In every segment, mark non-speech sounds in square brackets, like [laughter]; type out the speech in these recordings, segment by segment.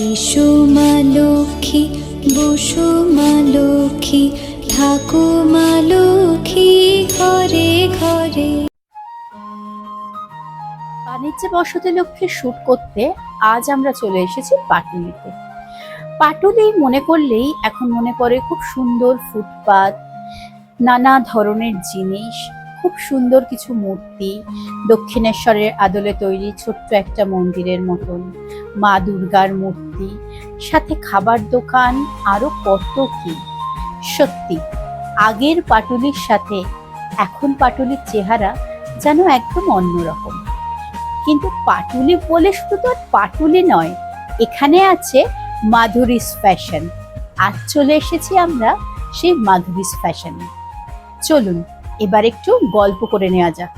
এসো মা লক্ষ্মী, বসো মা লক্ষ্মী, থাকো মা লক্ষ্মী ঘরে ঘরে। বাণিজ্য বসতি লক্ষ্যে শুট করতে আজ আমরা চলে এসেছি পাটুলিতে। পাটুলি মনে করলেই এখন মনে পড়ে খুব সুন্দর ফুটপাত, নানা ধরনের জিনিস খুব সুন্দর কিছু মূর্তি দক্ষিণেশ্বরের আদলে তৈরি ছোট্ট একটা মন্দিরের মতন। মা দুর্গার মূর্তি, সাথে খাবার দোকান, আরও কত কি। সত্যি, আগের পাটুলির সাথে এখন পাটুলির চেহারা যেন একদম অন্যরকম। কিন্তু পাটুলি বলে শুধু তো পাটুলি নয়, এখানে আছে মাধুরীস ফ্যাশন। আজ চলে এসেছি আমরা সেই মাধুরীস ফ্যাশনে। চলুন এবার একটু গল্প করে নেওয়া যাক।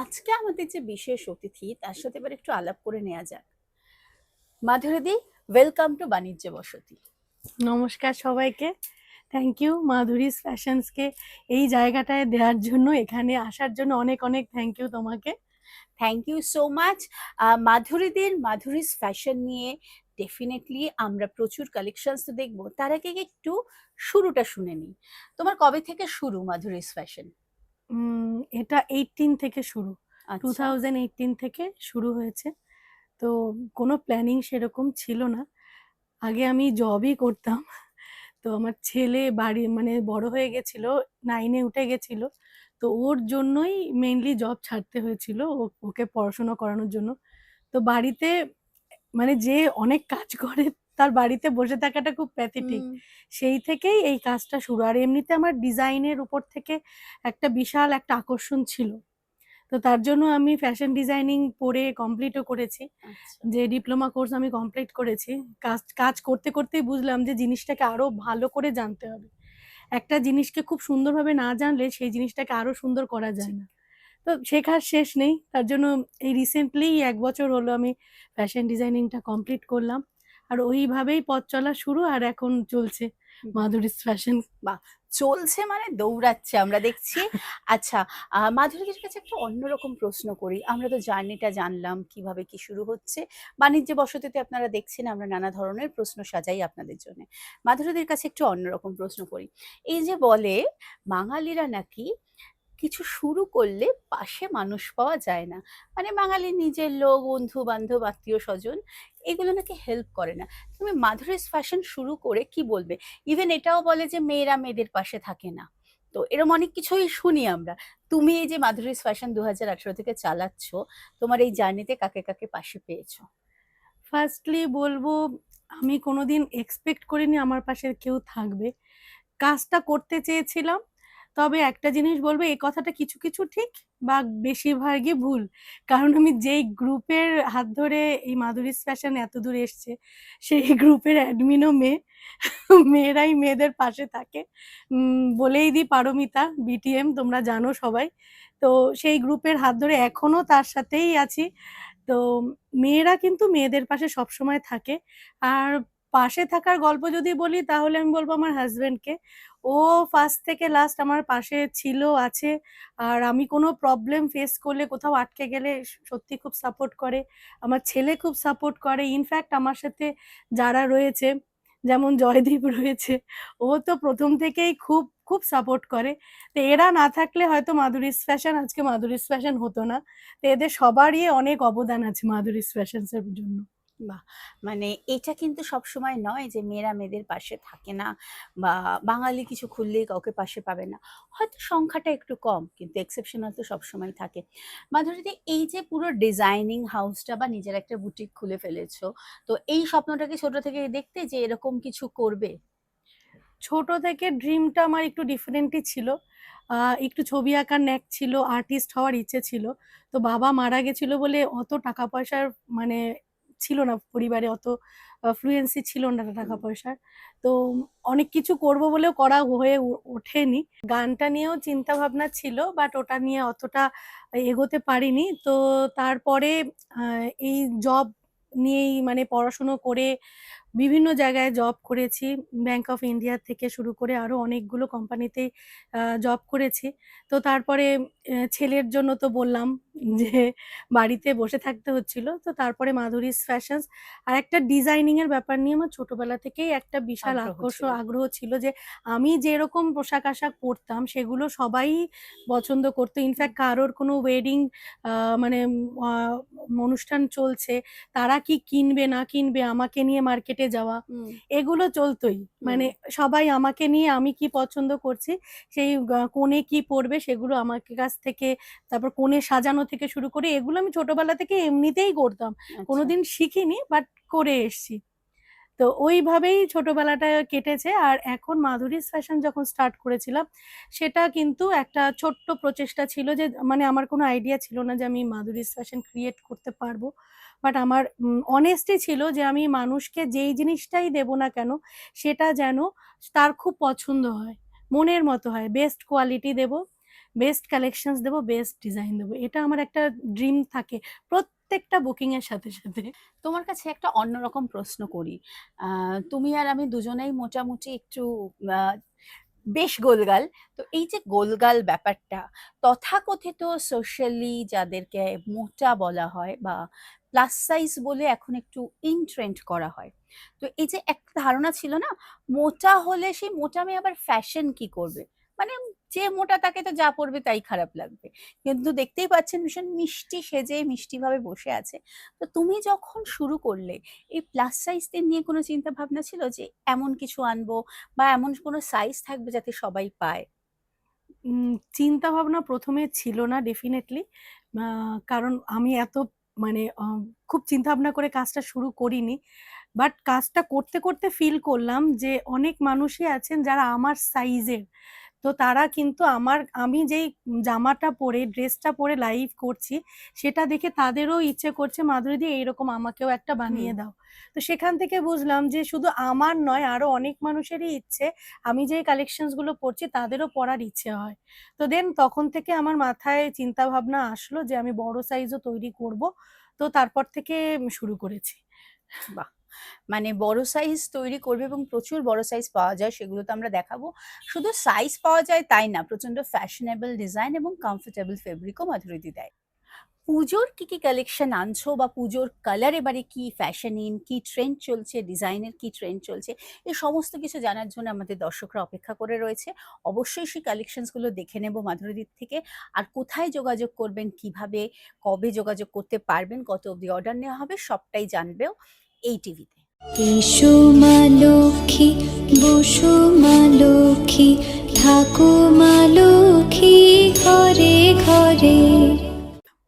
আজকে আমাদের যে বিশেষ অতিথি তার সাথে এবার একটু আলাপ করে নেওয়া যাক। মাধুরীদি ওয়েলকাম টু বাণিজ্য বসতি। নমস্কার সবাইকে। থ্যাংক ইউ মাধুরীস ফ্যাশনসকে এই জায়গাটায় দেওয়ার জন্য এখানে আসার জন্য অনেক অনেক থ্যাংক ইউ তোমাকে। থ্যাংক ইউ সো মাচ মাধুরীদের মাধুরীস ফ্যাশন নিয়ে ডেফিনেটলি আমরা প্রচুর কালেকশনস তো দেখব। তার আগে একটু শুরুটা শুনে নিই। তোমার কবে থেকে শুরু মাধুরীস ফ্যাশন এটা এইটিন থেকে শুরু। টু থাউজেন্ড এইটিন থেকে শুরু হয়েছে। তো কোনো প্ল্যানিং সেরকম ছিল না। আগে আমি জবই করতাম। তো আমার ছেলে বাড়ি মানে বড় হয়ে গেছিল নাইনে উঠে গেছিল। তো ওর জন্যই মেইনলি জব ছাড়তে হয়েছিল ওকে পড়াশোনা করানোর জন্য। তো বাড়িতে মানে যে অনেক কাজ করে তার বাড়িতে বসে থাকাটা খুব প্যাথেটিক সেই থেকেই এই কাজটা শুরু। আর এমনিতে আমার ডিজাইনের উপর থেকে একটা বিশাল একটা আকর্ষণ ছিল। তো তার জন্য আমি ফ্যাশন ডিজাইনিং পড়ে কমপ্লিটও করেছি। আচ্ছা। যে ডিপ্লোমা কোর্স আমি কমপ্লিট করেছি। কাজ কাজ করতে করতেই বুঝলাম যে জিনিসটাকে আরও ভালো করে জানতে হবে। একটা জিনিসকে খুব সুন্দরভাবে না জানলে সেই জিনিসটাকে আরও সুন্দর করা যায় না। তো শেখার শেষ নেই। তার জন্য এই রিসেন্টলি এক বছর হলো আমি ফ্যাশন ডিজাইনিংটা কমপ্লিট করলাম। আর ওইভাবেই পথ চলা শুরু আর এখন চলছে মাধুরীস ফ্যাশন বা চলছে মানে দৌড়াচ্ছে আমরা দেখছি। [laughs] আচ্ছা মাধুরীর কাছে একটা অন্যরকম প্রশ্ন করি। আমরা তো জার্নিটা জানলাম কীভাবে কি শুরু হচ্ছে। বাণিজ্য বসতিতে আপনারা দেখছেন আমরা নানা ধরনের প্রশ্ন সাজাই আপনাদের জন্য। মাধুরীদের কাছে একটু অন্যরকম প্রশ্ন করি। এই যে বলে বাঙালিরা নাকি কিছু শুরু করলে পাশে মানুষ পাওয়া যায় না। মানে বাঙালির নিজের লোক, বন্ধু বান্ধব, আত্মীয় স্বজন, এগুলো নাকি হেল্প করে না। তুমি মাধুরীস ফ্যাশন শুরু করে কি বলবে? ইভেন এটাও বলে যে মেয়েরা মেয়েদের পাশে থাকে না। তো এরকম অনেক কিছুই শুনি আমরা। তুমি এই যে মাধুরীস ফ্যাশন দু হাজার আঠেরো থেকে চালাচ্ছ, তোমার এই জার্নিতে কাকে কাকে পাশে পেয়েছ? ফার্স্টলি বলব, আমি কোনোদিন এক্সপেক্ট করিনি আমার পাশে কেউ থাকবে। কাজটা করতে চেয়েছিলাম তবে একটা জিনিস বলব, এই কথাটা কিছু কিছু ঠিক বা বেশিরভাগই ভুল। কারণ আমি যেই গ্রুপের হাত ধরে এই মাধুরীস ফ্যাশন এত দূর এসছে, সেই গ্রুপের অ্যাডমিনও মেয়ে, মেয়েরাই মেয়েদের পাশে থাকে। বলেই দিই পারমিতা বিটিএম তোমরা জানো সবাই। তো সেই গ্রুপের হাত ধরে এখনও তার সাথেই আছি। তো মেয়েরা কিন্তু মেয়েদের পাশে সবসময় থাকে। আর পাশে থাকার গল্প যদি বলি, তাহলে আমি বলব আমার হাজবেন্ডকে। ও ফার্স্ট থেকে লাস্ট আমার পাশে ছিল, আছে। আর আমি কোনো প্রবলেম ফেস করলে, কোথাও আটকে গেলে সত্যি খুব সাপোর্ট করে। আমার ছেলে খুব সাপোর্ট করে। ইনফ্যাক্ট আমার সাথে যারা রয়েছে, যেমন জয়দীপ রয়েছে, ও তো প্রথম থেকেই খুব খুব সাপোর্ট করে। তো এরা না থাকলে হয়তো মাধুরীস ফ্যাশন আজকে মাধুরীস ফ্যাশন হতো না। তো এদের সবারই অনেক অবদান আছে মাধুরীস ফ্যাশনস এর জন্য মানে এটা কিন্তু সব সময় নয় যে মেয়েরা মেয়েদের পাশে থাকে না বা বাঙালি কিছু খুললেই কাউকে পাশে পাবে না। হয়তো সংখ্যাটা একটু কম, কিন্তু এক্সেপশনাল তো সবসময় থাকে। মাধুরীদি, এই যে পুরো ডিজাইনিং হাউসটা বা নিজের একটা বুটিক খুলে ফেলেছো, তো এই স্বপ্নটাকে ছোট থেকে দেখতে যে এরকম কিছু করবে? ছোট থেকে ড্রিমটা আমার একটু ডিফারেন্টই ছিল। একটু ছবি আঁকার ন্যাক ছিল আর্টিস্ট হওয়ার ইচ্ছে ছিল। তো বাবা মারা গেছিল বলে অত টাকা পয়সার মানে ছিল না পরিবারে অত ফ্লুয়েন্সি ছিল না টাকা পয়সার। তো অনেক কিছু করব বলেও করা হয়ে ওঠেনি। গানটা নিয়েও চিন্তা ভাবনা ছিল বাট ওটা নিয়ে অতটা এগোতে পারিনি। তো তারপরে এই জব নিয়েই মানে পড়াশুনো করে বিভিন্ন জায়গায় জব করেছি। ব্যাংক অফ ইন্ডিয়া থেকে শুরু করে আরও অনেকগুলো কোম্পানিতেই জব করেছি। তো তারপরে ছেলের জন্য তো বললাম যে বাড়িতে বসে থাকতে হচ্ছিল। তো তারপরে মাধুরীস ফ্যাশনস আর একটা ডিজাইনিং এর ব্যাপার নিয়ে আমার ছোটবেলা থেকেই একটা বিশাল আগ্রহ আকর্ষ আগ্রহ ছিল যে আমি যেরকম পোশাক আশাক পরতাম সেগুলো সবাই পছন্দ করতো। ইনফ্যাক্ট কারোর কোনো ওয়েডিং মানে অনুষ্ঠান চলছে তারা কি কিনবে না কিনবে আমাকে নিয়ে মার্কেটে যাওয়া এগুলো চলতোই। মানে সবাই আমাকে নিয়ে আমি কি পছন্দ করছি সেই কোণে কি পড়বে সেগুলো আমাকে কাছ থেকে তারপর কোণে সাজানো থেকে শুরু করে এগুলো আমি ছোটবেলা থেকে এমনিতেই করতাম। আচ্ছা। কোনোদিন শিখিনি বাট করে এসছি। তো ওইভাবেই ছোটবেলাটা কেটেছে। আর এখন মাধুরীস ফ্যাশন যখন স্টার্ট করেছিলাম, সেটা কিন্তু একটা ছোট্ট প্রচেষ্টা ছিল যে মানে আমার কোনো আইডিয়া ছিল না যে আমি মাধুরীস ফ্যাশন ক্রিয়েট করতে পারব। বাট আমার অনেস্টি ছিল যে আমি মানুষকে যেই জিনিসটাই দেব না কেন, সেটা যেন তার খুব পছন্দ হয়, মনের মতো হয়। বেস্ট কোয়ালিটি দেব বেস্ট কালেকশনস দেবো বেস্ট ডিজাইন দেবো। এটা আমার একটা ড্রিম থাকে। প্রত্যেকটা বুকিং এর সাথে সাথে তোমার কাছে একটা অন্যরকম প্রশ্ন করি। তুমি আর আমি দুজনেই মোটামুটি একটু বেশ গোলগাল। তো এই যে গোলগাল ব্যাপারটা, তথাকথিত সোশ্যালি যাদেরকে মোটা বলা হয় বা প্লাস সাইজ বলে এখন একটু ইনট্রেন্ড করা হয়, তো এই যে একটা ধারণা ছিল না, মোটা হলে সেই মোটা মেয়ে আবার ফ্যাশন কি করবে? মানে যে মোটা তাকে তো যা পড়বে তাই খারাপ লাগবে। কিন্তু দেখতেই পাচ্ছেন ভীষণ মিষ্টি সেজে, মিষ্টিভাবে বসে আছে। তো তুমি যখন শুরু করলে, এই প্লাস সাইজদের নিয়ে কোনো চিন্তা ভাবনা ছিল যে এমন কিছু আনব বা এমন কোনো সাইজ থাকবে যাতে সবাই পায়? চিন্তা ভাবনা প্রথমে ছিল না ডেফিনেটলি কারণ আমি এত মানে খুব চিন্তা ভাবনা করে কাজটা শুরু করিনি। বাট কাজটা করতে করতে ফিল করলাম যে অনেক মানুষই আছেন যারা আমার সাইজের তো তারা কিন্তু আমার আমি যেই জামাটা পরে ড্রেসটা পরে লাইভ করছি সেটা দেখে তাদেরও ইচ্ছে করছে মাধুরী দিয়ে এইরকম আমাকেও একটা বানিয়ে দাও। তো সেখান থেকে বুঝলাম যে শুধু আমার নয় আরও অনেক মানুষেরই ইচ্ছে আমি যে কালেকশনসগুলো পরছি তাদেরও পরার ইচ্ছে হয়। তো দেন তখন থেকে আমার মাথায় চিন্তা ভাবনা আসলো যে আমি বড় সাইজও তৈরি করব তো তারপর থেকে শুরু করেছি। মানে বড় সাইজ তৈরি করবে এবং প্রচুর বড় সাইজ পাওয়া যায়, সেগুলো তো আমরা দেখাবো। শুধু সাইজ পাওয়া যায় তাই না প্রচণ্ড ফ্যাশনেবল ডিজাইন এবং কমফোর্টেবল ফেব্রিকও মাধুরীদি দেয়। পুজোর কি কি কালেকশন আনছো বা পুজোর কালার এবারে কি ফ্যাশন ইন কি ট্রেন্ড চলছে ডিজাইনের কি ট্রেন্ড চলছে এই সমস্ত কিছু জানার জন্য আমাদের দর্শকরা অপেক্ষা করে রয়েছে। অবশ্যই সেই কালেকশনসগুলো দেখে নেব মাধুরীদির থেকে। আর কোথায় যোগাযোগ করবেন, কীভাবে, কবে যোগাযোগ করতে পারবেন, কত অবধি অর্ডার নেওয়া হবে সবটাই জানবেও। এই টিভিতে। এসো লক্ষ্মী বসো লক্ষ্মী ঠাকুমা লক্ষ্মী ঘরে ঘরে।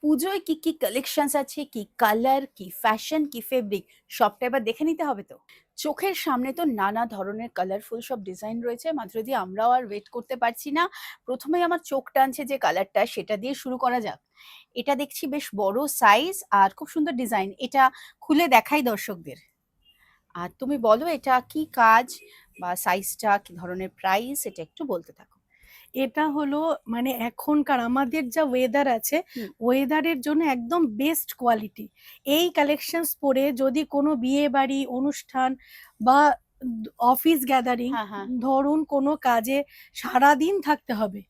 পুজোয় কি কি কালেকশনস আছে, কি কালার কি ফ্যাশন কি ফেব্রিক সবটা এবার দেখে নিতে হবে তো? চোখের সামনে তো নানা ধরনের কালারফুল সব ডিজাইন রয়েছে মাত্র দিয়ে আমরাও আর ওয়েট করতে পারছি না। প্রথমে আমার চোখ টানছে যে কালারটা সেটা দিয়ে শুরু করা যাক। এটা দেখছি বেশ বড় সাইজ আর খুব সুন্দর ডিজাইন এটা খুলে দেখাই দর্শকদের। আর তুমি বলো, এটা কি কাজ বা সাইজটা কি ধরনের প্রাইস এটা একটু বলতে থাকো। এটা হলো মানে এখনকার আমাদের যা ওয়েদার আছে ওয়েদারের জন্য একদম বেস্ট কোয়ালিটি এই কালেকশনস পরে যদি কোনো বিয়ে বাড়ি অনুষ্ঠান বা অফিস গ্যাদারিং হ্যাঁ ধরুন কোনো কাজে সারা দিন থাকতে হবে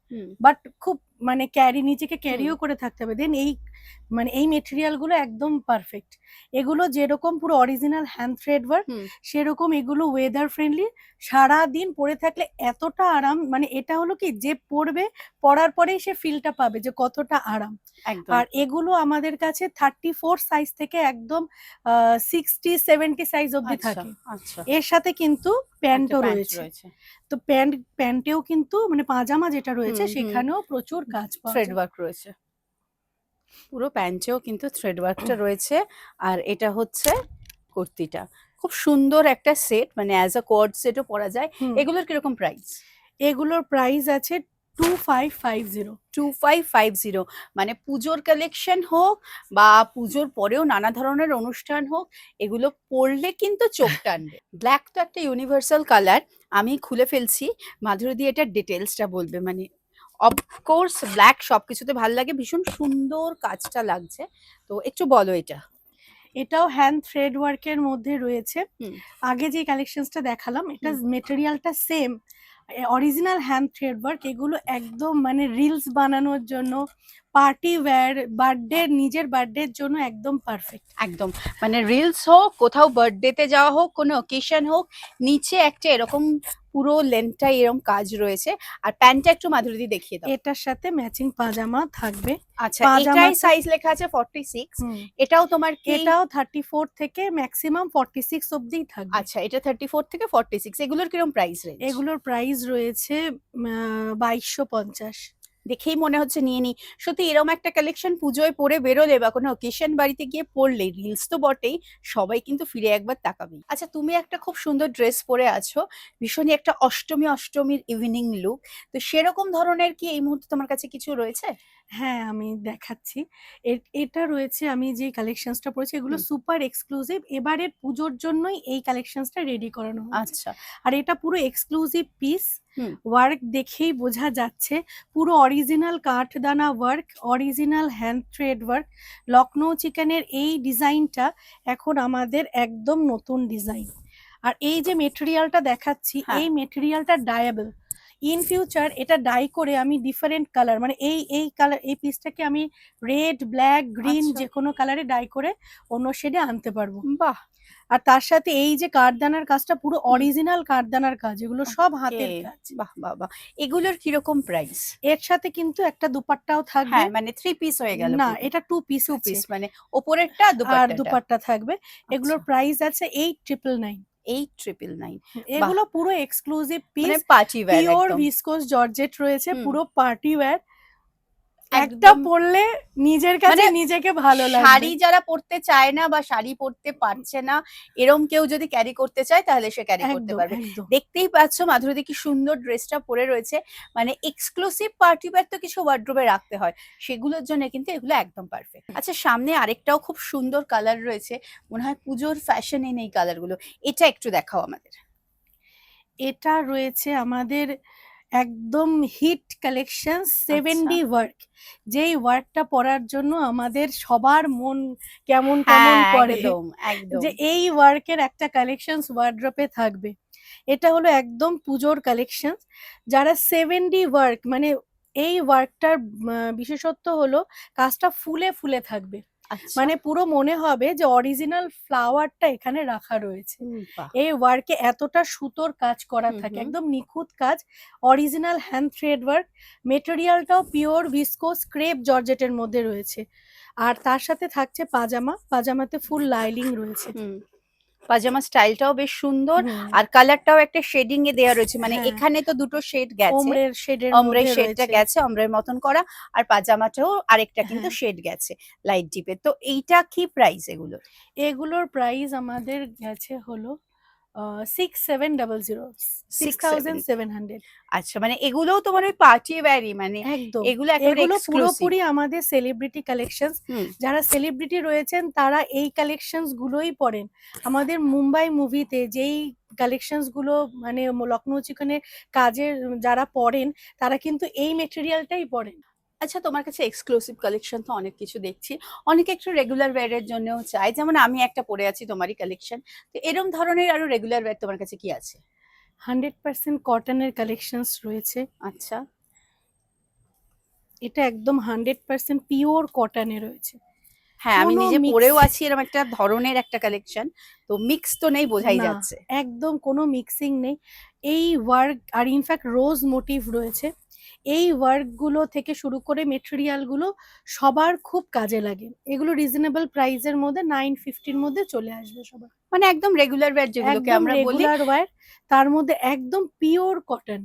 বাট খুব মানে ক্যারি নিজেকে ক্যারিও করে থাকতে হবে দেন এই মানে এই মেটেরিয়ালগুলো একদম পারফেক্ট এগুলো যেরকম পুরো অরিজিনাল হ্যান্ড থ্রেড ওয়ার্ক সেরকম এগুলো ওয়েদার ফ্রেন্ডলি সারা দিন পরে থাকলে এতটা আরাম মানে এটা হলো কি যে পরবে পরার পরেই সে ফিলটা পাবে যে কতটা আরাম। আর এগুলো আমাদের কাছে থার্টি ফোর সাইজ থেকে একদম সিক্সটি সেভেন্টি সাইজ অব্দি থাকে। আচ্ছা। এর সাথে কিন্তু প্যান্টও রয়েছে। তো প্যান্ট প্যান্টেও কিন্তু মানে পাজামা যেটা রয়েছে। সেখানেও প্রচুর কাজ থ্রেড ওয়ার্ক রয়েছে। পুরো প্যান্টেও কিন্তু থ্রেড ওয়ার্কটা রয়েছে। আর এটা হচ্ছে কুর্তিটা। খুব সুন্দর একটা সেট মানে অ্যাজ আ কোয়ার্ড সেটও পরা যায়। এগুলোর কীরকম প্রাইস এগুলোর প্রাইস আছে two five five zero two five five zero মানে পুজোর কালেকশন হোক বা পুজোর পরেও নানা ধরনের অনুষ্ঠান হোক এগুলো পরলে কিন্তু চোখ টানবে। ব্ল্যাক তো একটা ইউনিভার্সাল কালার আমি খুলে ফেলছি। মাধুরী দিয়ে এটার ডিটেলসটা বলবে। মানে অফকোর্স ব্ল্যাক সব কিছুতে ভালো লাগে ভীষণ সুন্দর কাজটা লাগছে। তো একটু বলো এটা। এটাও হ্যান্ড থ্রেড ওয়ার্কের মধ্যে রয়েছে। আগে যে কালেকশনসটা দেখালাম এটা মেটেরিয়ালটা same original hand thread work এগুলো একদম মানে রিলস বানানোর জন্য পার্টি ওয়্যার বার্থডে নিজের বার্থডের জন্য একদম পারফেক্ট। একদম। মানে রিলস হোক কোথাও বার্থডেতে যাওয়া হোক কোনো অকেশন হোক নিচে একটা এরকম পুরো লেন্থটা এরকম কাজ রয়েছে। আর প্যান্টটা একটু মাধুরী দেখিয়ে দাও। এটার সাথে ম্যাচিং পাজামা থাকবে। আচ্ছা এটাই সাইজ লেখা আছে 46 এটাও তোমার এটাও থার্টি ফোর থেকে ম্যাক্সিমাম ফর্টি সিক্স অব্দিই থাকবে। আচ্ছা এটা 34 থেকে 46 এগুলোর কীরকম প্রাইস রেঞ্জ এগুলোর প্রাইস রয়েছে বাইশশো পঞ্চাশ। দেখেই মনে হচ্ছে নিয়ে নি সত্যি এরকম একটা কালেকশন পুজোয় পরে বেরোলে বা কোনো অকেশন বাড়িতে গিয়ে পড়লে রিলস তো বটেই, সবাই কিন্তু ফিরে একবার তাকাবি। আচ্ছা তুমি একটা খুব সুন্দর ড্রেস পরে আছো, ভীষণই একটা অষ্টমী, অষ্টমীর ইভিনিং লুক তো সেরকম ধরনের কি এই মুহূর্তে তোমার কাছে কিছু রয়েছে? হ্যাঁ আমি দেখাচ্ছি। এ- এটা রয়েছে আমি যে কালেকশনসটা পড়েছি এগুলো সুপার এক্সক্লুসিভ এবারের পুজোর জন্যই এই কালেকশনসটা রেডি করানো আচ্ছা। আর এটা পুরো এক্সক্লুসিভ পিস ওয়ার্ক দেখেই বোঝা যাচ্ছে। পুরো original কাঠদানা work original hand thread work Lucknow চিকেনের এই ডিজাইনটা এখন আমাদের একদম নতুন ডিজাইন আর এই যে মেটেরিয়ালটা দেখাচ্ছি হ্যাঁ। এই মেটেরিয়ালটা ডায়াবল ইন ফিউচার এটা ডাই করে আমি ডিফারেন্ট কালার মানে এই এই কালার এই পিসটাকে আমি রেড ব্ল্যাক গ্রিন আচ্ছা। যে কোনো কালারে ডাই করে অন্য শেডে আনতে পারব। বাহ! আর তার সাথে এই যে কাঠদানার কাজটা পুরো অরিজিনাল কাঠদানার কাজ এগুলো সব হাতের কাজ। বাহ বাহ বাহ। এগুলোর কীরকম প্রাইস এর সাথে কিন্তু একটা দুপাট্টাও থাকবে। হ্যাঁ মানে থ্রি পিস হয়ে গেল না এটা টু পিস টু পিস মানে ওপরেরটা আর দুপাট্টা দুপাট্টা থাকবে। এগুলোর প্রাইস আছে eight triple nine eight triple nine. এগুলো পুরো এক্সক্লুসিভ মানে piece party wear pure viscose georgette রয়েছে পুরো পার্টি ওয়্যার একটা পরলে নিজের কাছে মানে নিজেকে ভালো লাগবে। শাড়ি যারা পরতে চায় না বা শাড়ি পরতে পারছে না এরম কেউ যদি ক্যারি করতে চায় তাহলে সে ক্যারি করতে পারবে। দেখতেই পাচ্ছ মাধুরী কি সুন্দর ড্রেসটা পরে রয়েছে। মানে এক্সক্লুসিভ পার্টি ওয়্যার তো কিছু ওয়ার্ড্রোবে রাখতে হয়। সেগুলোর জন্য কিন্তু এগুলো একদম পারফেক্ট আচ্ছা সামনে আরেকটাও খুব সুন্দর কালার রয়েছে। মনে হয় পুজোর ফ্যাশন এই কালারগুলো এটা একটু দেখাও আমাদের। এটা রয়েছে আমাদের একদম hit collection seven D work যেই ওয়ার্কটা পরার জন্য আমাদের সবার মন কেমন কেমন হ্যাঁ, করে একদম একদম। যে এই ওয়ার্কের একটা কালেকশনস ওয়ার্ড্রপে থাকবে। এটা হলো একদম পুজোর কালেকশন যারা সেভেন ডি ওয়ার্ক মানে এই ওয়ার্কটার বিশেষত্ব হলো কাজটা ফুলে ফুলে থাকবে। মানে পুরো মনে হবে যে অরিজিনাল ফ্লাওয়ারটা এখানে রাখা রয়েছে। এই ওয়ার্কে এতটা সুতোর কাজ করা থাকে একদম নিখুঁত কাজ। অরিজিনাল হ্যান্ড থ্রেড ওয়ার্ক মেটেরিয়ালটাও পিওর ভিসকোস ক্রেপ জর্জেটের মধ্যে রয়েছে। আর তার সাথে থাকছে পাজামা পাজামাতে ফুল লাইলিং রয়েছে। পাজামা স্টাইলটাও বেশ সুন্দর। আর কালারটাও একটা শেডিং এ দেওয়া রয়েছে মানে হ্যাঁ। এখানে তো দুটো শেড গেছে শেডের অমরের শেডটা গেছে অমরের মতন করা আর পাজামাটাও আরেকটা কিন্তু হ্যাঁ। শেড গেছে লাইট ডিপের তো এইটা কি প্রাইস এগুলো এগুলোর প্রাইস আমাদের গেছে হলো six seven double zero six thousand seven hundred আচ্ছা মানে এগুলোও তোমার ওই পার্টি ওয়্যারই মানে একদম। এগুলো এগুলো পুরোপুরি আমাদের সেলিব্রিটি কালেকশন যারা সেলিব্রিটি রয়েছেন তারা এই কালেকশনস গুলোই পড়েন আমাদের মুম্বাই মুভিতে যেই কালেকশনসগুলো মানে লখনৌ চিকনের কাজের যারা পড়েন তারা কিন্তু এই মেটেরিয়ালটাই পড়েন আচ্ছা তোমার কাছে এক্সক্লুসিভ কালেকশন তো অনেক কিছু দেখছি। অনেকে একটু রেগুলার ওয়্যারের জন্যও চায়। যেমন আমি একটা পরে আছি তোমারই কালেকশন তো এরম ধরনের আরও রেগুলার ওয়্যার তোমার কাছে কি আছে? হান্ড্রেড পার্সেন্ট কটনের কালেকশনস রয়েছে। আচ্ছা। এটা একদম হান্ড্রেড পার্সেন্ট পিওর কটনে রয়েছে। হ্যাঁ আমি নিজে পরেও আছি এরকম একটা ধরনের একটা কালেকশন তো মিক্স তো নেই বোঝাই যাচ্ছে। একদম কোনো মিক্সিং নেই। এই ওয়ার্ক আর ইনফ্যাক্ট রোজ মোটিভ রয়েছে। এই ওয়ার্কগুলো থেকে শুরু করে মেটেরিয়ালগুলো সবার খুব কাজে লাগে। এগুলো রিজনেবল প্রাইসের মধ্যে নাইন ফিফটির মধ্যে চলে আসবে সবার। মানে একদম রেগুলার ওয়্যার যেগুলোকে আমরা বলি। রেগুলার ওয়ার তার মধ্যে একদম পিওর কটন।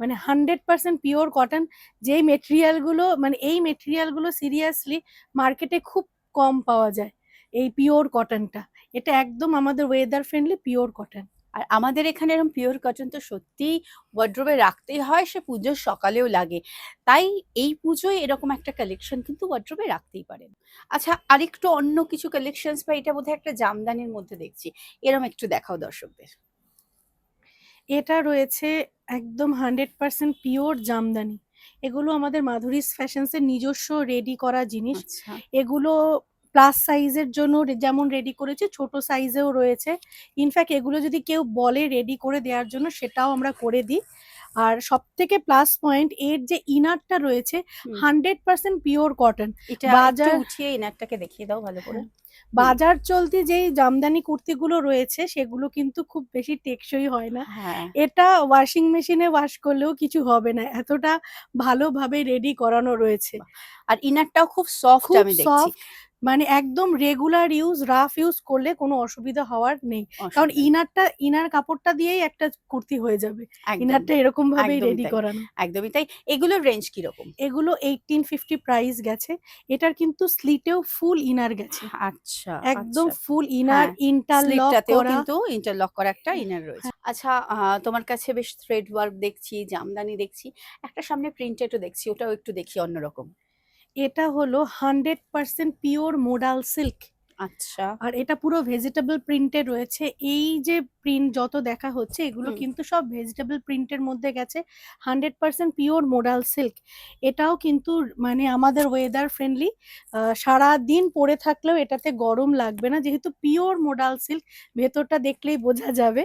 মানে হান্ড্রেড পার্সেন্ট পিওর কটন যেই মেটেরিয়ালগুলো মানে এই মেটেরিয়ালগুলো সিরিয়াসলি মার্কেটে খুব কম পাওয়া যায় এই পিওর কটনটা এটা একদম আমাদের ওয়েদার ফ্রেন্ডলি পিওর কটন আর আমাদের এখানে এরকম পিওর কটন তো সত্যিই ওয়ার্ড্রোবে রাখতেই হয় সে পুজোর সকালেও লাগে। তাই এই পুজোয় এরকম একটা কালেকশন কিন্তু ওয়ার্ড্রোবে রাখতেই পারেন। আচ্ছা আরেকটু অন্য কিছু কালেকশনস বা এটা বোধহয় একটা জামদানির মধ্যে দেখছি। এরকম একটু দেখাও দর্শকদের। এটা রয়েছে একদম হান্ড্রেড পার্সেন্ট পিওর জামদানি। এগুলো আমাদের মাধুরীস ফ্যাশনসের নিজস্ব রেডি করা জিনিস। আচ্ছা। এগুলো প্লাস সাইজের জন্য যেমন রেডি করেছি ছোট সাইজেও রয়েছে। ইনফ্যাক্ট এগুলো যদি কেউ বলে রেডি করে দেওয়ার জন্য সেটাও আমরা করে দিই। আর সব থেকে প্লাস পয়েন্ট এর যে ইনারটা রয়েছে হান্ড্রেড পার্সেন্ট পিওর কটন বাজার- উঠিয়ে ইনারটাকে দেখিয়ে দাও ভালো করে। বাজার চলতি যেই জামদানি কুর্তিগুলো রয়েছে সেগুলো কিন্তু খুব বেশি টেকসই হয় না। হ্যাঁ। এটা ওয়াশিং মেশিনে ওয়াশ করলেও কিছু হবে না। এতটা ভালোভাবে রেডি করানো রয়েছে। আর ইনারটাও খুব সফট আমি দেখছি। সফট মানে একদম রেগুলার ইউজ রাফ ইউজ করলে কোনো অসুবিধা হওয়ার নেই। কারণ ইনারটা ইনার কাপড়টা দিয়েই একটা কুর্তি হয়ে যাবে। ইনারটা এরকম ভাবেই একদমই রেডি। করানো। একদমই তাই। এগুলোর রেঞ্জ কীরকম? এগুলো এইটিন ফিফটি প্রাইস গেছে। এটার কিন্তু স্লিটেও ফুল ইনার গেছে। আচ্ছা একদম ফুল ইনার হ্যাঁ, ইন্টারলক করা। কিন্তু ইন্টারলক করা একটা ইনার রয়েছে। আচ্ছা আহ, তোমার কাছে বেশ থ্রেড ওয়ার্ক দেখছি জামদানি দেখছি। একটা সামনে প্রিন্টেডও দেখছি ওটাও একটু দেখি অন্যরকম। এটা হলো hundred percent pure modal silk আচ্ছা। আর এটা পুরো ভেজিটেবল প্রিন্টে রয়েছে। এই যে প্রিন্ট যত দেখা হচ্ছে এগুলো কিন্তু সব ভেজিটেবল প্রিন্টের মধ্যে গেছে। Hundred percent pure modal silk এটাও কিন্তু মানে আমাদের ওয়েদার ফ্রেন্ডলি সারা দিন পরে থাকলেও এটাতে গরম লাগবে না। যেহেতু পিওর মোডাল সিল্ক ভেতরটা দেখলেই বোঝা যাবে।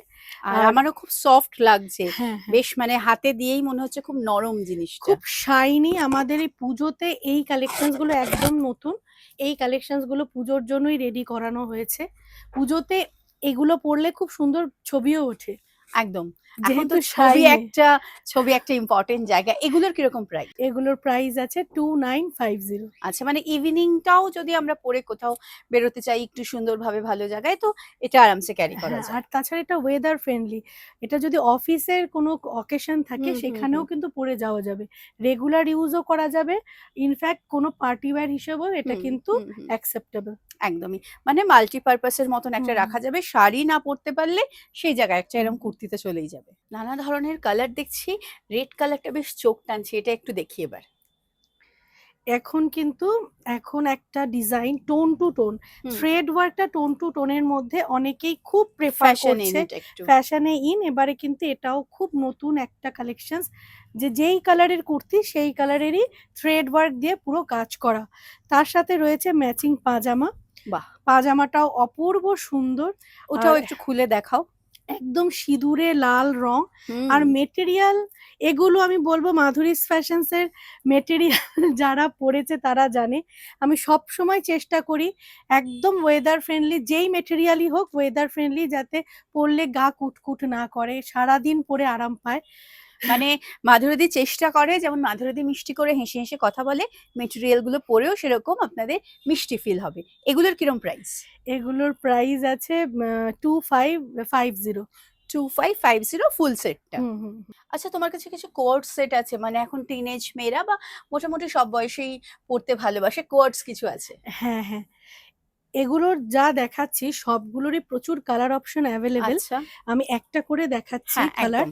আর আমারও খুব সফট লাগছে। হ্যাঁ হ্যাঁ। বেশ মানে হাতে দিয়েই মনে হচ্ছে খুব নরম জিনিস খুব শাইনি আমাদের এই পুজোতে এই কালেকশনসগুলো একদম নতুন। এই কালেকশনসগুলো পুজোর জন্যই রেডি করানো হয়েছে। পুজোতে এগুলো পরলে খুব সুন্দর ছবিও ওঠে। একদম। এখন তো যেহেতু ছবি একটা ছবি একটা ইম্পর্টেন্ট জায়গা। এগুলোর কীরকম প্রাইস এগুলোর প্রাইস আছে টু নাইন ফাইভ জিরো আচ্ছা মানে ইভিনিংটাও যদি আমরা পরে কোথাও বেরোতে চাই একটু সুন্দরভাবে ভালো জায়গায় তো এটা আরামসে ক্যারি করা যায়। আর তাছাড়া এটা ওয়েদার ফ্রেন্ডলি এটা যদি অফিসের কোনো অকেশন থাকে সেখানেও কিন্তু পরে যাওয়া যাবে। রেগুলার ইউজও করা যাবে। ইনফ্যাক্ট কোনো পার্টি ওয়্যার হিসেবেও এটা কিন্তু অ্যাকসেপ্টেবল একদমই। মানে মাল্টিপারপাসের মতন একটা রাখা যাবে। শাড়ি না পরতে পারলে সেই জায়গায় একটা এরকম কুর্তিতে চলেই যাবে। নানা ধরনের কালার দেখছি রেড কালারটা বেশ চোখ টানছে এটা একটু দেখি এবার। এখন কিন্তু এখন একটা design tone to tone. Thread ওয়ার্কটা টোন টু টোনের মধ্যে অনেকেই খুব প্রেফার করছে। ফ্যাশনে ইন এবারে কিন্তু এটাও খুব নতুন একটা কালেকশন যে যেই কালারের কুর্তি সেই কালারেরই থ্রেড ওয়ার্ক দিয়ে পুরো কাজ করা। তার সাথে রয়েছে ম্যাচিং পাজামা। বাহ। পাজামাটাও অপূর্ব সুন্দর। ওটাও একটু খুলে দেখাও। একদম সিঁদুরে লাল রং। আর মেটেরিয়াল এগুলো আমি বলব মাধুরীস ফ্যাশনস এর মেটেরিয়াল [laughs] যারা পড়েছে তারা জানে। আমি সব সময় চেষ্টা করি একদম ওয়েদার ফ্রেন্ডলি যেই মেটেরিয়ালই হোক ওয়েদার ফ্রেন্ডলি যাতে পরলে গা কুটকুট না করে সারাদিন পরে আরাম পায়। মানে মাধুরীদি চেষ্টা করে যেমন মাধুরীদি মিষ্টি করে হেসে হেসে কথা বলে মেটেরিয়ালগুলো পরেও সেরকম আপনাদের মিষ্টি ফিল হবে। এগুলোর কিরম প্রাইস এগুলোর প্রাইস আছে two five five zero two five five zero full সেটটা আচ্ছা তোমার কাছে কিছু কোয়ার্ড সেট আছে? মানে এখন টিনেজ মেয়েরা বা মোটামুটি সব বয়সেই পড়তে ভালোবাসে কোয়ার্ডস কিছু আছে? হ্যাঁ হ্যাঁ। এগুলোর যা দেখাচ্ছি সবগুলোরই প্রচুর কালার অপশন অ্যাভেলেবেল আমি একটা করে দেখাচ্ছি হ্যাঁ কালার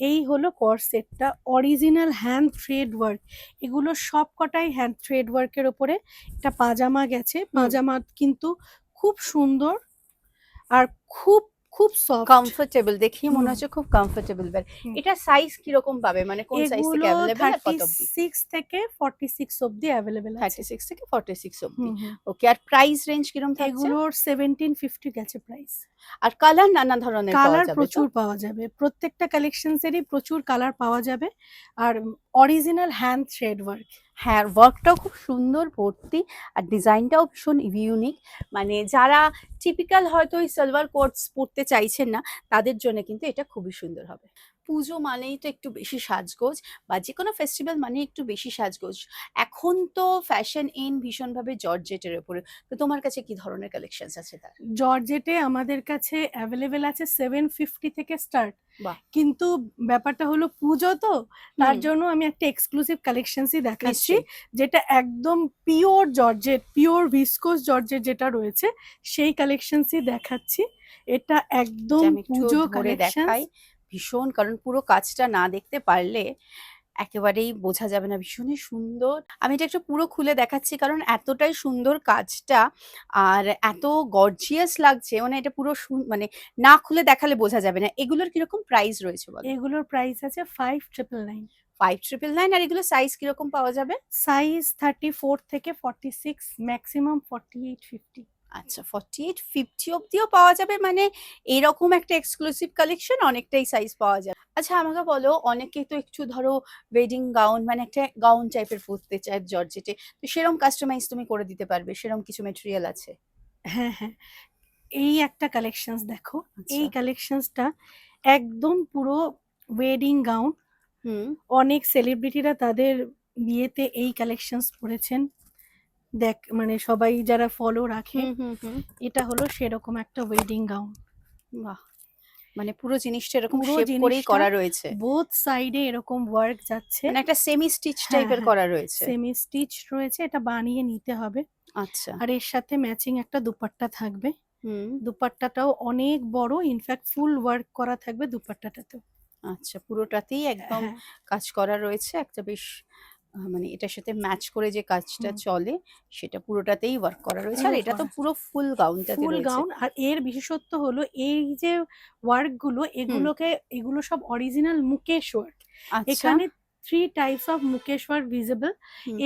এই হলো কর সেটটা অরিজিনাল হ্যান্ড থ্রেড ওয়ার্ক এগুলো সব কটাই হ্যান্ড থ্রেড ওয়ার্কের ওপরে। একটা পাজামা গেছে। পাজামা কিন্তু খুব সুন্দর আর খুব খুব সফট কমফোর্টেবল দেখি মনে হচ্ছে খুব কমফোর্টেবল হুম। এটা সাইজ কীরকম পাবে? মানে কোন সাইজ থেকে আর কত অবধি? সিক্স থেকে ফর্টি সিক্স অব্দি অ্যাভেলেবেল আছে। থার্টি সিক্স থেকে ফর্টি সিক্স অবধি। হুম, হুম। ওকে আর প্রাইস রেঞ্জ কিরম থাকছে? এগুলোর সেভেন্টিন ফিফটি গেছে প্রাইস আর কালার নানা ধরনের পাওয়া কালার? প্রচুর পাওয়া যাবে। প্রত্যেকটা কালেকশনসেরই প্রচুর কালার পাওয়া যাবে। আর অরিজিনাল হ্যান্ড থ্রেড ওয়ার্ক হ্যাঁ ওয়ার্কটাও খুব সুন্দর ভর্তি আর ডিজাইনটাও ভীষণ ইউনিক মানে যারা টিপিক্যাল হয়তো ওই সালোয়ার কোটস পরতে চাইছেন না, তাদের জন্য কিন্তু এটা খুবই সুন্দর হবে। পুজো মানেই তো একটু বেশি সাজগোজ বা যে কোনো ফেস্টিভ্যাল মানে একটু বেশি সাজগোজ। এখন তো ফ্যাশন ইন ভীষণভাবে জর্জেটের উপরে তো তোমার কাছে কি ধরনের কালেকশনস আছে তার? জর্জেটে আমাদের কাছে অ্যাভেলেবেল আছে সেভেন ফিফটি থেকে স্টার্ট। কিন্তু ব্যাপারটা হলো পুজো তো তার জন্য আমি একটা এক্সক্লুসিভ কালেকশনসই দেখাচ্ছি যেটা একদম পিওর জর্জের পিওর ভিসকোস জর্জেট যেটা রয়েছে সেই কালেকশনসই দেখাচ্ছি। এটা একদম পুজো কালেকশন দেখাই ভীষণ কারণ পুরো কাজটা না দেখতে পারলে একেবারেই বোঝা যাবে না ভীষণই সুন্দর। আমি এটা একটু পুরো খুলে দেখাচ্ছি কারণ এতটাই সুন্দর কাজটা আর এত গর্জিয়াস লাগছে মানে এটা পুরো মানে না খুলে দেখালে বোঝা যাবে না। এগুলোর কীরকম প্রাইস রয়েছে বলো? এগুলোর প্রাইস আছে five triple nine five triple nine আর এগুলো সাইজ কীরকম পাওয়া যাবে? সাইজ থার্টি ফোর থেকে forty six maximum forty eight fifty আচ্ছা ফর্টি এইট ফিফটি অব্দিও পাওয়া যাবে মানে এরকম একটা এক্সক্লুসিভ কালেকশন অনেকটাই সাইজ পাওয়া যাবে। আচ্ছা আমাকে বলো অনেকে তো একটু ধরো ওয়েডিং গাউন মানে একটা গাউন টাইপের পরতে চায় জর্জেটে। তো সেরকম কাস্টমাইজ তুমি করে দিতে পারবে সেরকম কিছু মেটেরিয়াল আছে? হ্যাঁ হ্যাঁ। এই একটা কালেকশনস দেখো আচ্ছা। এই কালেকশনসটা একদম পুরো ওয়েডিং গাউন হুম। অনেক সেলিব্রিটিরা তাদের বিয়েতে এই কালেকশনস পরেছেন। দেখ মানে সবাই যারা ফলো রাখে এটা হলো সেরকম একটা ওয়েডিং গাউন বাহ! মানে পুরো জিনিসটা এরকম শেপ করেই করা রয়েছে। বোথ সাইডে এরকম ওয়ার্ক যাচ্ছে। মানে একটা সেমি স্টিচ হ্যাঁ, টাইপের হ্যাঁ। করা রয়েছে। সেমি স্টিচ রয়েছে এটা বানিয়ে নিতে হবে। আচ্ছা। আর এর সাথে ম্যাচিং একটা দুপাট্টা থাকবে। হুম। দুপাট্টাটাও অনেক বড় ইনফ্যাক্ট ফুল ওয়ার্ক করা থাকবে দুপাট্টাটাতেও। আচ্ছা পুরোটাতেই একদম হ্যাঁ, কাজ করা রয়েছে একটা বেশ মানে এটার সাথে ম্যাচ করে যে কাজটা চলে সেটা পুরোটাতেই ওয়ার্ক করা রয়েছে। আর এটা তো পুরো ফুল গাউনটা ফুল গাউন আর এর বিশেষত্ব হলো এই যে ওয়ার্কগুলো এগুলোকে এগুলো সব অরিজিনাল মুকেশ ওয়ার্ক আচ্ছা। এখানে three types of mukaish work visible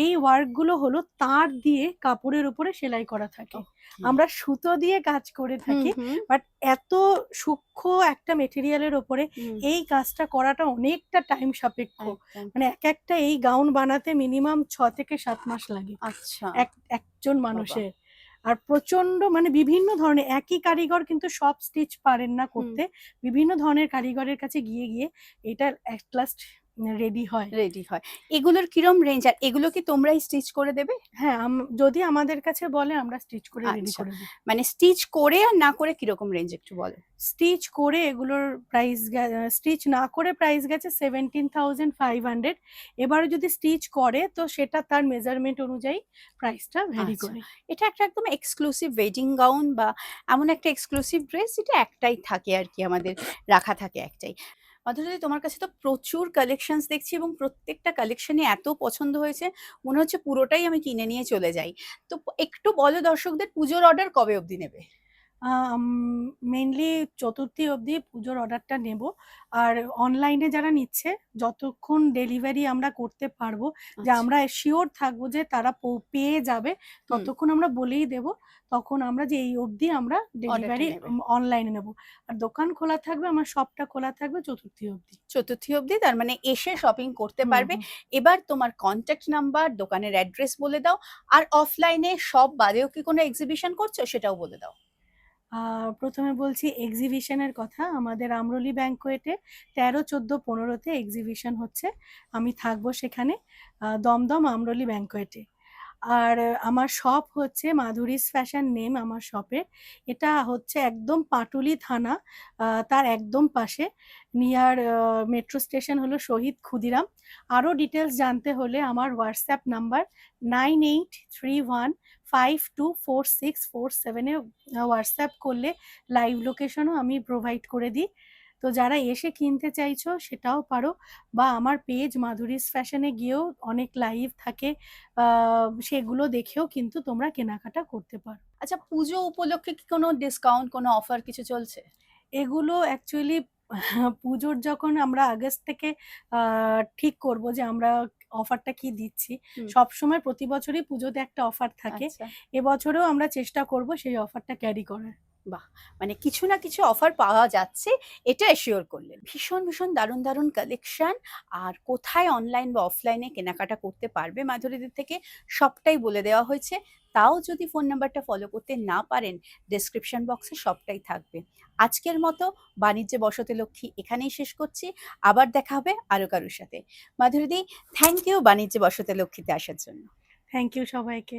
এই ওয়ার্কগুলো হলো তার দিয়ে কাপড়ের উপরে সেলাই করা থাকে। আমরা সুতো দিয়ে কাজ করে থাকি বাট এত সূক্ষ্ম একটা মেটেরিয়ালের ওপরে এই কাজটা করাটা অনেকটা টাইম সাপেক্ষ। মানে এক একটা এই গাউন বানাতে মিনিমাম ছ থেকে সাত মাস লাগে। আচ্ছা। এক একজন মানুষের। আর প্রচণ্ড মানে বিভিন্ন ধরনের একই কারিগর কিন্তু সব স্টিচ পারেন না করতে। বিভিন্ন ধরনের কারিগরের কাছে গিয়ে গিয়ে এটা অ্যাট লাস্ট রেডি হয়। রেডি হয়। এগুলোর কিরম রেঞ্জ আর এগুলো কি তোমরাই স্টিচ করে দেবে? হ্যাঁ যদি আমাদের কাছে বলে আমরা স্টিচ করে রেডি আচ্ছা। করে মানে স্টিচ করে আর না করে কীরকম রেঞ্জ একটু বলো? স্টিচ করে এগুলোর প্রাইস স্টিচ না করে প্রাইস গেছে সেভেন্টিন থাউজেন্ড ফাইভ হান্ড্রেড এবারে যদি স্টিচ করে তো সেটা তার মেজারমেন্ট অনুযায়ী প্রাইসটা ভ্যারি আচ্ছা। করে। এটা একটা একদম এক্সক্লুসিভ ওয়েডিং গাউন বা এমন একটা এক্সক্লুসিভ ড্রেস যেটা একটাই থাকে আর কি আমাদের রাখা থাকে একটাই। মাধুরী তোমার কাছে তো প্রচুর কালেকশনস দেখছি এবং প্রত্যেকটা কালেকশনে এত পছন্দ হয়েছে, মনে হচ্ছে পুরোটাই আমি কিনে নিয়ে চলে যাই। তো একটু বলো দর্শকদের, পুজোর অর্ডার কবে অবধি নেবে? মেনলি চতুর্থী অবধি পুজোর অর্ডারটা নেব। আর অনলাইনে যারা নিচ্ছে যতক্ষণ ডেলিভারি আমরা করতে পারব যে আচ্ছা, আমরা শিওর থাকব যে তারা পেয়ে যাবে ততক্ষণ আমরা বলেই দেব তখন আমরা যে এই অবধি আমরা ডেলিভারি অনলাইনে নেব। আর দোকান খোলা থাকবে আমার শপটা খোলা থাকবে চতুর্থী অবধি। চতুর্থী অবধি তার মানে এসে শপিং করতে পারবে। এবার তোমার কন্ট্যাক্ট নাম্বার দোকানের অ্যাড্রেস বলে দাও আর অফলাইনে সব বাদেও কি কোনো এক্সিবিশন করছ সেটাও বলে দাও। প্রথমে বলছি এক্সিবিশনের কথা। আমাদের আমরলি ব্যাংকোয়েটে তেরো, চোদ্দ, পনেরোতে এক্সিবিশন হচ্ছে। আমি থাকব সেখানে দমদম আমরলি ব্যাংকোয়েটে আর আমার শপ হচ্ছে মাধুরীস ফ্যাশন নেম আমার শপের এটা হচ্ছে একদম পাটুলি থানা তার একদম পাশে। নিয়ার মেট্রো স্টেশন হলো শহীদ ক্ষুদিরাম। আরও ডিটেলস জানতে হলে আমার WhatsApp number nine eight three one five two four six four সেভেনে হোয়াটসঅ্যাপ করলে লাইভ লোকেশনও আমি প্রোভাইড করে দিই। তো যারা এসে কিনতে চাইছো সেটাও পারো বা আমার পেজ মাধুরীস ফ্যাশনে গিয়েও অনেক লাইভ থাকে সেগুলো দেখেও কিন্তু তোমরা কেনাকাটা করতে পারো। আচ্ছা পুজো উপলক্ষে কি কোনো ডিসকাউন্ট কোনো অফার কিছু চলছে? এগুলো অ্যাকচুয়ালি পুজোর যখন আমরা আগস্ট থেকে ঠিক করব যে আমরা অফারটা কি দিচ্ছি? সবসময় সব সময় প্রতি বছরই পুজোতে একটা অফার থাকে। এবছরও এবছরেও আমরা চেষ্টা করব সেই অফারটা ক্যারি করার। মানে কিছু না কিছু অফার পাওয়া যাচ্ছে, এটা এশিওর করলেন। ভীষণ ভীষণ দারুণ দারুণ কালেকশন আর কোথায় অনলাইন বা অফলাইনে কেনাকাটা করতে পারবে মাধুরীদের থেকে, সবটাই বলে দেওয়া হয়েছে। তাও যদি ফোন নাম্বারটা ফলো করতে না পারেন ডেসক্রিপশন বক্সে সবটাই থাকবে। আজকের মতো বাণিজ্যে বসতে লক্ষ্মী এখানেই শেষ করছি। আবার দেখা হবে আরও কারোর সাথে। মাধুরীদি থ্যাংক ইউ বাণিজ্যে বসতে লক্ষ্মীতে আসার জন্য। থ্যাংক ইউ সবাইকে।